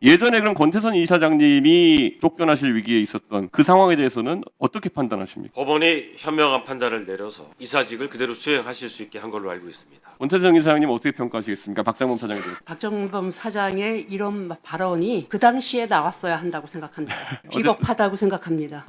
예전에 그럼 권태선 이사장님이 쫓겨나실 위기에 있었던 그 상황에 대해서는 어떻게 판단하십니까? 법원이 현명한 판단을 내려서 이사직을 그대로 수행하실 수 있게 한 걸로 알고 있습니다. 권태선 이사장님 어떻게 평가하시겠습니까? 박장범 사장에 대해서. 박정범 사장의 이런 발언이 그 당시에 나왔어야 한다고 생각합니다. 비겁하다고 생각합니다.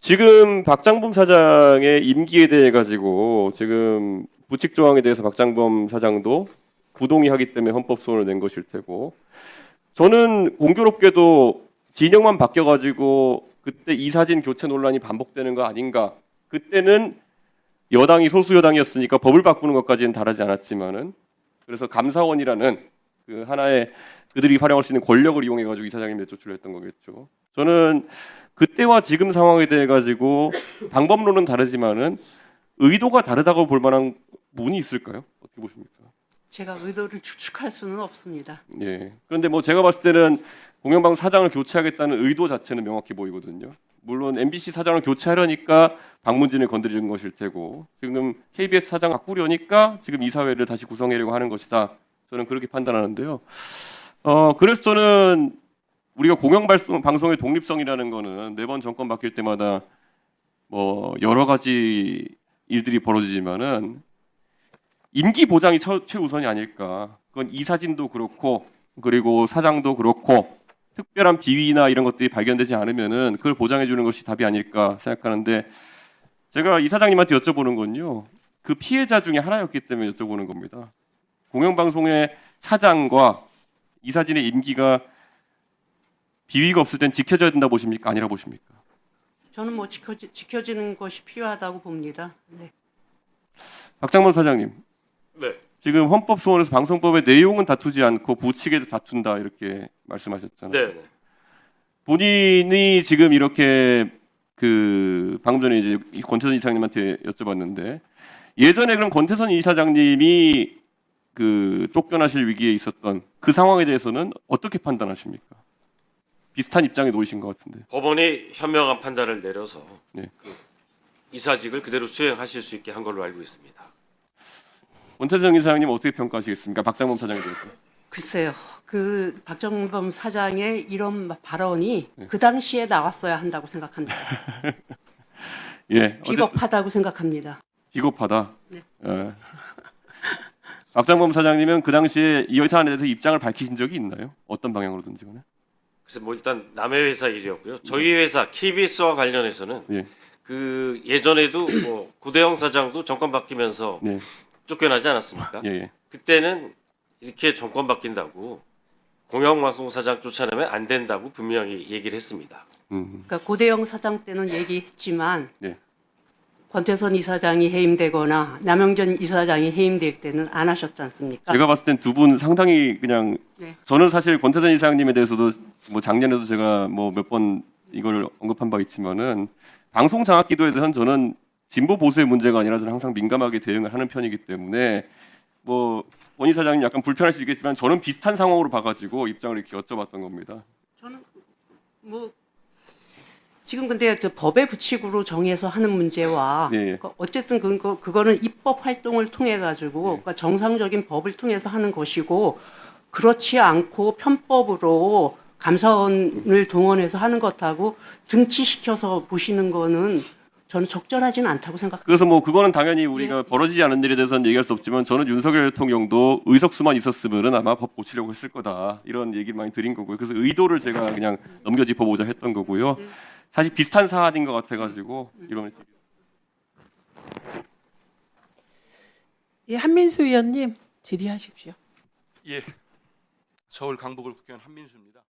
지금 박장범 사장의 임기에 대해 가지고 지금 부칙 조항에 대해서 박장범 사장도 부동의하기 때문에 헌법 소원을 낸 것일 테고 저는 공교롭게도 진영만 바뀌어 가지고 그때 이 사진 교체 논란이 반복되는 거 아닌가 그때는 여당이 소수 여당이었으니까 법을 바꾸는 것까지는 다르지 않았지만은 그래서 감사원이라는 그 하나의 그들이 활용할 수 있는 권력을 이용해 가지고 이사장님 내쫓으려 했던 거겠죠. 저는 그때와 지금 상황에 대해 가지고 방법론은 다르지만은 의도가 다르다고 볼 만한 부분이 있을까요? 어떻게 보십니까? 제가 의도를 추측할 수는 없습니다. 예. 그런데 뭐 제가 봤을 때는 공영방송 사장을 교체하겠다는 의도 자체는 명확해 보이거든요. 물론 MBC 사장을 교체하려니까 방문진을 건드리는 것일 테고 지금 KBS 사장 바꾸려니까 지금 이사회를 다시 구성하려고 하는 것이다. 저는 그렇게 판단하는데요. 어 그래서 저는 우리가 공영방송 방송의 독립성이라는 거는 매번 정권 바뀔 때마다 뭐 여러 가지 일들이 벌어지지만은 임기 보장이 처- 최우선이 아닐까. 그건 이사진도 그렇고 그리고 사장도 그렇고 특별한 비위나 이런 것들이 발견되지 않으면은 그걸 보장해 주는 것이 답이 아닐까 생각하는데 제가 이 사장님한테 여쭤보는 건요. 그 피해자 중에 하나였기 때문에 여쭤보는 겁니다. 공영방송의 사장과 이사진의 임기가 비위가 없을 땐 지켜져야 된다 보십니까? 아니라 보십니까? 저는 뭐 지켜지, 지켜지는 것이 필요하다고 봅니다. 네. 박장범 사장님, 네. 지금 헌법 소원에서 방송법의 내용은 다투지 않고 부칙에 대해서 다툰다 이렇게 말씀하셨잖아요. 네. 네. 본인이 지금 이렇게 그 방금 전에 이제 이 권태선 이사장님한테 여쭤봤는데 예전에 그럼 권태선 이사장님이 그 쫓겨나실 위기에 있었던 그 상황에 대해서는 어떻게 판단하십니까? 비슷한 입장에 놓이신 것 같은데. 법원이 현명한 판단을 내려서 네. 그 이사직을 그대로 수행하실 수 있게 한 걸로 알고 있습니다. 권태선 이사장님 어떻게 평가하시겠습니까? 박장범 사장에 대해서. 글쎄요. 그 박정범 사장의 이런 발언이 네. 그 당시에 나왔어야 한다고 생각합니다. 예. 비겁하다고 생각합니다. 비겁하다. 네. 예. 박장범 사장님은 그 당시에 이 사안에 대해서 입장을 밝히신 적이 있나요? 어떤 방향으로든지 간에. 그래서 뭐 일단 남의 회사 일이었고요. 저희 회사 KBS와 관련해서는 예. 그 예전에도 뭐 고대영 사장도 정권 바뀌면서 네. 쫓겨나지 않았습니까? 예, 예. 그때는 이렇게 정권 바뀐다고 공영방송 사장 쫓아내면 안 된다고 분명히 얘기를 했습니다. 음. 그러니까 고대영 사장 때는 얘기했지만 네. 권태선 이사장이 해임되거나 남영전 이사장이 해임될 때는 안 하셨지 않습니까? 제가 봤을 땐 두 분 상당히 그냥 네. 저는 사실 권태선 이사장님에 대해서도 뭐 작년에도 제가 뭐 몇 번 이걸 언급한 바 있지만은 방송 장악 기도에 대해서는 저는 진보 보수의 문제가 아니라 저는 항상 민감하게 대응을 하는 편이기 때문에 뭐원 이사장님 약간 불편할 수 있겠지만 저는 비슷한 상황으로 봐가지고 입장을 이렇게 여쭤봤던 겁니다. 저는 뭐 지금 근데 저 법의 부칙으로 정해서 하는 문제와 예, 예. 그 어쨌든 그거 그거는 입법 활동을 통해 가지고 그러니까 정상적인 법을 통해서 하는 것이고 그렇지 않고 편법으로 감사원을 동원해서 하는 것하고 등치시켜서 보시는 거는 저는 적절하지는 않다고 생각합니다. 그래서 뭐 그거는 당연히 우리가 벌어지지 않은 일에 대해서는 얘기할 수 없지만 저는 윤석열 대통령도 의석수만 있었으면은 아마 법 고치려고 했을 거다 이런 얘기를 많이 드린 거고요. 그래서 의도를 제가 그냥 넘겨짚어보자 했던 거고요. 사실 비슷한 사안인 것 같아가지고 이런 예, 한민수 위원님 질의하십시오. 예. 서울 강북을 국회의원 한민수입니다.